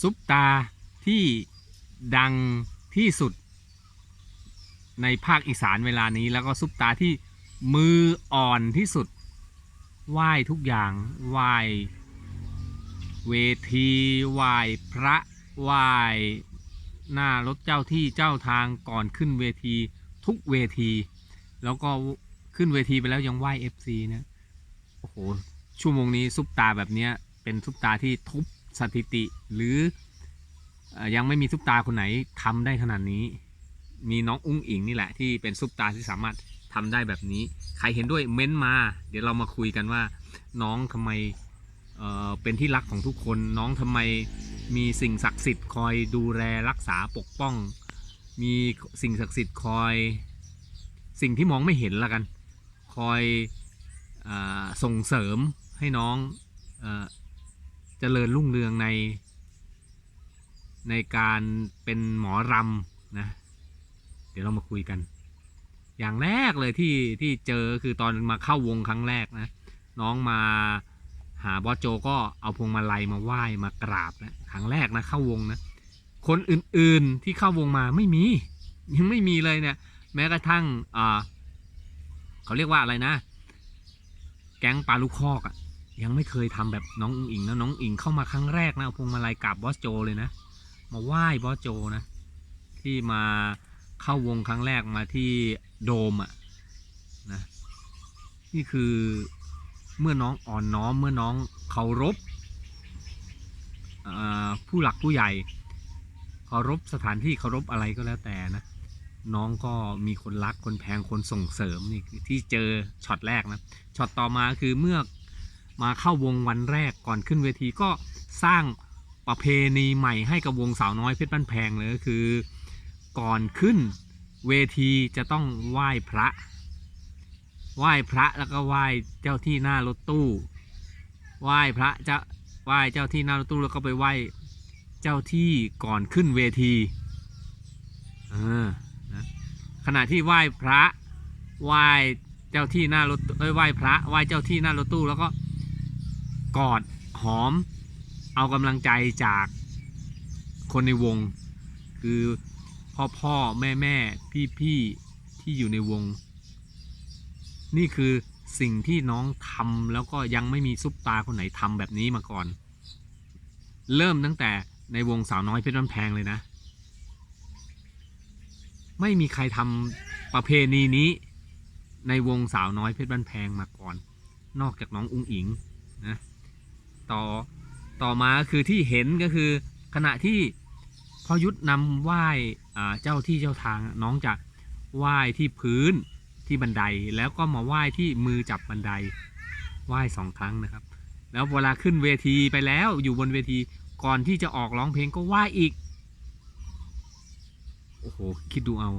ซุปตาที่ดังที่สุด ในภาคอีสานเวลานี้ แล้วก็ซุปตาที่มืออ่อนที่สุดไหว้ทุกอย่างไหว้เวทีไหว้พระไหว้หน้ารถเจ้าที่เจ้าทางก่อนขึ้นเวทีทุกเวที แล้วก็ขึ้นเวทีไปแล้วยังไหว้ FC นะโอ้โหชั่วโมงนี้ซุปตาแบบเนี้ยเป็นซุปตาที่ทุบสถิติ หรืออยังไม่มีซุปตาคนไหนทำได้ขนาดนี้ มีน้องอุ้งอิงนี่แหละที่เป็นซุปตาที่สามารถทำได้แบบนี้ ใครเห็นด้วยเม้นต์มา เดี๋ยวเรามาคุยกันว่า น้องทำไมเเป็นที่รักของทุกคน น้องทำไมมีสิ่งศักดิ์สิทธิ์คอยดูแลรักษาปกป้อง มีสิ่งศักดิ์สิทธิ์คอยสิ่งที่มองไม่เห็นละกัน คอยอส่งเสริมให้น้องออเจริญรุ่งเรืองใน ในการเป็นหมอรำนะ เดี๋ยวเรามาคุยกัน อย่างแรกเลยที่ที่เจอคือตอนมาเข้าวงครั้งแรกนะ น้องมาหาบอสโจก็เอาพวงมาลัยมาไหว้มากราบนะครั้งแรกนะเข้าวงนะ คนอื่นๆที่เข้าวงมาไม่มี ยังไม่มีเลยเนี่ย แม้กระทั่งอ่าเขาเรียกว่าอะไรนะ แก๊งปลาลูกคอกอะ่ะยังไม่เคยทำแบบน้องอุงอิงนะน้องอิงเข้ามาครั้งแรกนะเอาพวงมาลัยกราบบอสโจเลยนะ มาไหว้บอสโจนะ ที่มาเข้าวงครั้งแรกมาที่โดมอะ่ะนะนี่คือเมื่อน้องอ่อนน้อมเมื่อน้องเคารพผู้หลักผู้ใหญ่เคารพสถานที่เคารพอะไรก็แล้วแต่นะน้องก็มีคนรักคนแพงคนส่งเสริมนี่ที่เจอช็อตแรกนะช็อตต่อมาคือเมื่อมาเข้าวงวันแรกก่อนขึ้นเวทีก็สร้าง ประเพณีใหม่ให้กับวงสาวน้อยเพชรบ้านแพงเลยก็คือ ก่อนขึ้นเวทีจะต้องไหว้พระ ไหว้พระแล้วก็ไหว้เจ้าที่หน้ารถตู้ ไหว้พระจะไหว้เจ้าที่หน้ารถตู้แล้วก็ไปไหว้เจ้าที่ก่อนขึ้นเวทีเออนะขณะที่ไหว้พระไหว้เจ้าที่หน้ารถเอ้ยไหว้พระไหว้เจ้าที่หน้ารถตู้แล้วก็กอดหอม เอากำลังใจจากคนในวง คือพ่อพ่อแม่แม่พี่พี่ที่อยู่ในวง นี่คือสิ่งที่น้องทำแล้วก็ยังไม่มีซุปตาคนไหนทำแบบนี้มาก่อน เริ่มตั้งแต่ในวงสาวน้อยเพชรบ้านแพงเลยนะ ไม่มีใครทำประเพณีนี้ ในวงสาวน้อยเพชรบ้านแพงมาก่อน นอกจากน้องอุ้งอิงนะต่อ ต่อมาคือที่เห็นก็คือขณะที่พอยุทธนำไหว้เจ้าที่เจ้าทางน้องจะไหว้ที่พื้นที่บันไดแล้วก็มาไหว้ที่มือจับบันไดไหว้สองครั้งนะครับ แล้วเวลาขึ้นเวทีไปแล้วอยู่บนเวทีก่อนที่จะออกร้องเพลงก็ไหว้อีกโอ้โหคิดดูเอา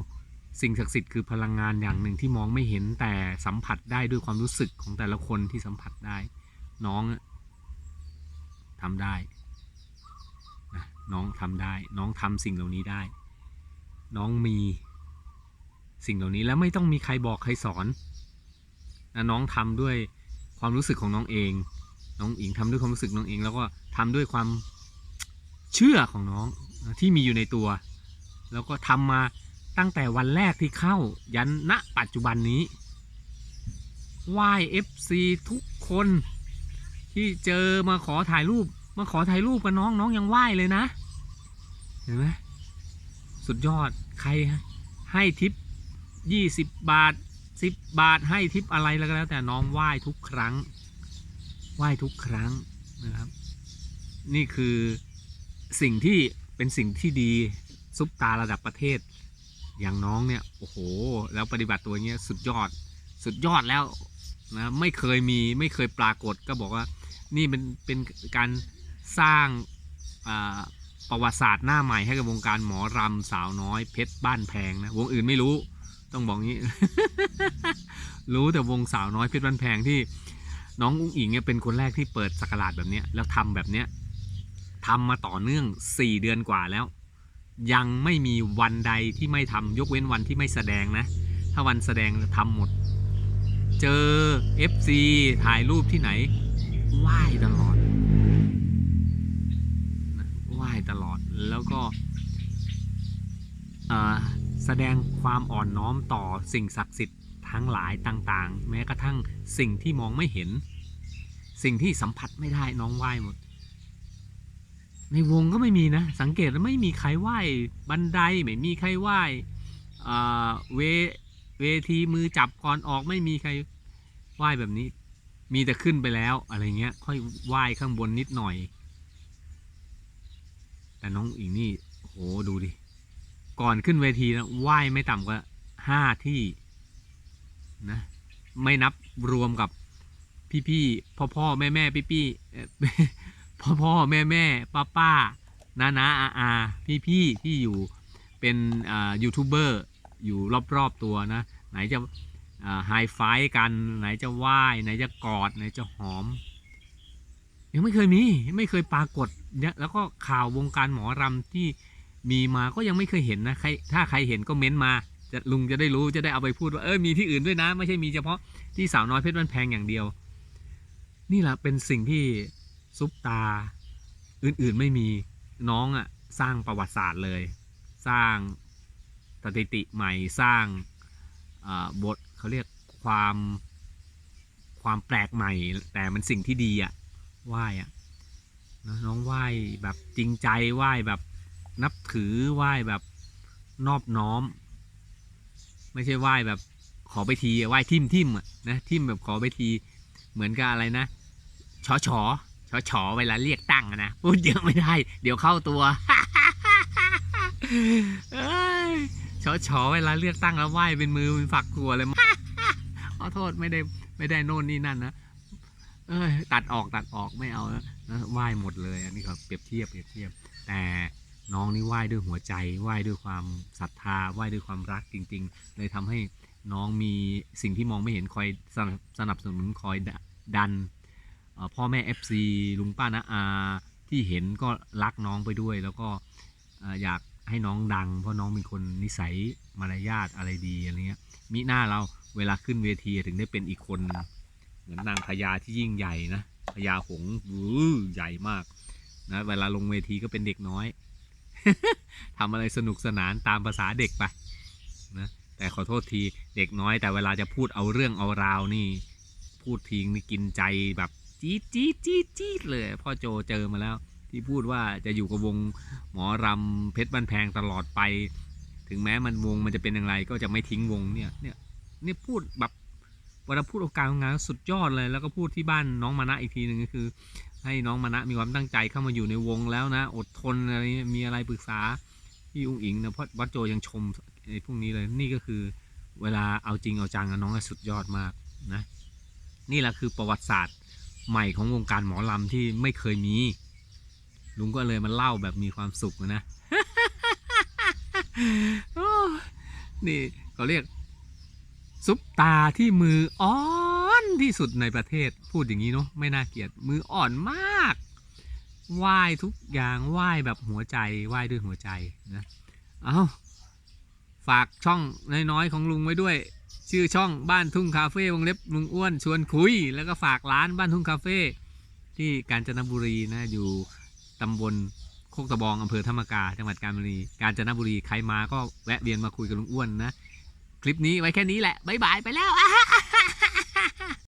สิ่งศักดิ์สิทธิ์คือพลังงานอย่างหนึ่งที่มองไม่เห็นแต่สัมผัสได้ด้วยความรู้สึกของแต่ละคนที่สัมผัสได้ น้อง ทำได้นะน้องทำได้ น้องทำสิ่งเหล่านี้ได้ น้องมีสิ่งเหล่านี้แล้วไม่ต้องมีใครบอกใครสอนนะน้องทำด้วยความรู้สึกของน้องเอง น้องอิงทำด้วยความรู้สึกน้องเอง แล้วก็ทำด้วยความเชื่อของน้องที่มีอยู่ในตัว แล้วก็ทำมาตั้งแต่วันแรกที่เข้ายันณปัจจุบันนี้ไหว้ FC ทุกคน ที่เจอมาขอถ่ายรูป มาขอถ่ายรูปกับน้องน้องยังไหว้เลยนะ เห็นไหมสุดยอดใครให้ทิปยี่สิบบาทสิบบาทให้ทิปอะไรแล้วก็แล้วแต่น้องไหว้ทุกครั้ง ไหว้ทุกครั้งนะครับ นี่คือสิ่งที่เป็นสิ่งที่ดีซุปตาระดับประเทศ อย่างน้องเนี่ย โอ้โห แล้วปฏิบัติตัวเงี้ยสุดยอด สุดยอดแล้วนะไม่เคยมีไม่เคยปรากฏก็บอกว่า นี่เป็นเป็นการสร้างประวัติศาสตร์หน้าใหม่ให้กับวงการหมอรำสาวน้อยเพชรบ้านแพงนะวงอื่นไม่รู้ต้องบอกงี้ รู้แต่วงสาวน้อยเพชรบ้านแพงที่น้องอุ้งอิงเนี่ยเป็นคนแรกที่เปิดสักราชแบบเนี้ยแล้วทำแบบเนี้ยทำมาต่อเนื่อง4เดือนกว่าแล้ว ยังไม่มีวันใดที่ไม่ทำยกเว้นวันที่ไม่แสดงนะ ถ้าวันแสดงทำหมด เจอ FC ถ่ายรูปที่ไหน ไหว้ตลอดนะไหว้ตแล้วก็แสดงความอ่อนน้อมต่อสิ่งศักดิ์สิทธิ์ทั้งหลายต่างๆ แม้กระทั่งสิ่งที่มองไม่เห็น สิ่งที่สัมผัสไม่ได้น้องไหว้หมด ในวงก็ไม่มีนะ สังเกตแล้วไม่มีใครไหว้บันไดไม่มีใครไหว้เวเวทีมือจับก่อนออกไม่มีใครไหว้แบบนี้ มีแต่ขึ้นไปแล้วอะไรเงี้ย ค่อยไหว้ข้างบนนิดหน่อย แต่น้องอิงนี่โหดูดิ ก่อนขึ้นเวทีนะไหว้ไม่ต่ำกว่าห้าที่นะ ไม่นับรวมกับพี่ๆพ่อพ่อแม่แม่พี่พี่พ่อพ่อแม่แม่ป้าป้าน้าน้าอาอาพี่พี่ๆที่อยู่เป็นอ่ายูทูบเบอร์อยู่รอบๆตัวนะ ไหนจะ ไฮไฟกันไหนจะไหว้ไหนจะกอดไหนจะหอม ยังไม่เคยมีไม่เคยปรากฏเนี่ยแล้วก็ข่าววงการหมอรำที่มีมาก็ยังไม่เคยเห็นนะใครถ้าใครเห็นก็เม้นมาจะลุงจะได้รู้จะได้เอาไปพูดว่าเออมีที่อื่นด้วยนะ ไม่ใช่มีเฉพาะที่สาวน้อยเพชรบ้านแพงอย่างเดียว นี่แหละเป็นสิ่งที่ซุปตาอื่นๆไม่มีน้องอะ่ะสร้างประวัติศาสตร์เลย สร้างสถิติใหม่สร้างบท เขาเรียกความความแปลกใหม่ แต่มันสิ่งที่ดีอะ่ะไหว้อะนะน้องไหว้แบบจริงใจไหว้แบบนับถือไหว้แบบนอบน้อม ไม่ใช่ไหว้แบบขอไปทีไหว้ทิมทิมอะนะทิมแบบขอไปทีเหมือนกับอะไรนะชอชอชอชอเวลาเรียกตั้งนะพูดเยอะไม่ได้ เดี๋ยวเข้าตัวชอชอเวลาเลือกตั้งแล้วไหว้เป็นมือเป็นฝักตัวเลย โทษไม่ได้ไม่ได้โน่นนี่นั่นนะเอ้ยตัดออกตัดออกไม่เอาแล้วนะไหว้หมดเลย อันนี้เขาเปรียบเทียบเปรียบเทียบ แต่น้องนี่ไหว้ด้วยหัวใจไหว้ด้วยความศรัทธาไหว้ด้วยความรักจริง ๆ เลยทำให้น้องมีสิ่งที่มองไม่เห็นคอยสนับสนับสนุนคอยดันพ่อแม่ FC ลุงป้านาอาที่เห็นก็รักน้องไปด้วย แล้วก็เอ่ออยากให้น้องดัง เพราะน้องเป็นคนนิสัยมารยาทอะไรดีอะไรเงี้ยมิหน้าเรา เวลาขึ้นเวทีถึงได้เป็นอีกคน เหมือนนางพญาที่ยิ่งใหญ่นะพญาหงส์อื้อใหญ่มากนะเวลาลงเวทีก็เป็นเด็กน้อยทำอะไรสนุกสนานตามภาษาเด็กไปนะแต่ขอโทษทีเด็กน้อย แต่เวลาจะพูดเอาเรื่องเอาราวนี่ พูดทิ้งนี่กินใจแบบจี๊ดจี๊ดจี๊ดจี๊ดเลยพ่อโจเจอมาแล้ว ที่พูดว่าจะอยู่กับวงหมอรำเพชรบ้านแพงตลอดไป ถึงแม้มันวงมันจะเป็นอย่างไรก็จะไม่ทิ้งวงเนี่ยเนี่ย นี่พูดแบบเวลาพูดโอกาสงานสุดยอดเลย แล้วก็พูดที่บ้านน้องมานะอีกทีหนึ่งก็คือ ให้น้องมานะมีความตั้งใจเข้ามาอยู่ในวงแล้วนะ อดทนอะไรเงี้ยมีอะไรปรึกษาพี่อุ้งอิงนะเพราะวัดโจยังชมไอ้พวกนี้เลยนี่ก็คือเวลาเอาจริงเอาจังน้องสุดยอดมากนะนี่แหละคือประวัติศาสตร์ใหม่ของวงการหมอลำที่ไม่เคยมี ลุงก็เลยมาเล่าแบบมีความสุขนะนี่เขาเรียก ซุปตาที่มืออ่อนที่สุดในประเทศพูดอย่างนี้เนาะไม่น่าเกลียดมืออ่อนมากไหว้ทุกอย่างไหว้แบบหัวใจไหว้ด้วยหัวใจนะเอาฝากช่องน้อยๆของลุงไว้ด้วย ชื่อช่องบ้านทุ่งคาเฟ่วงเล็บลุงอ้วนชวนคุย แล้วก็ฝากร้านบ้านทุ่งคาเฟ่ที่กาญจนบุรีนะอยู่ตำบลโคกตะบองอำเภอธรรมกาจังหวัดกาญจนบุรีกาญจนบุรีใครมาก็แวะเวียนมาคุยกับลุงอ้วนนะ คลิปนี้ไว้แค่นี้แหละ บ๊ายบายไปแล้ว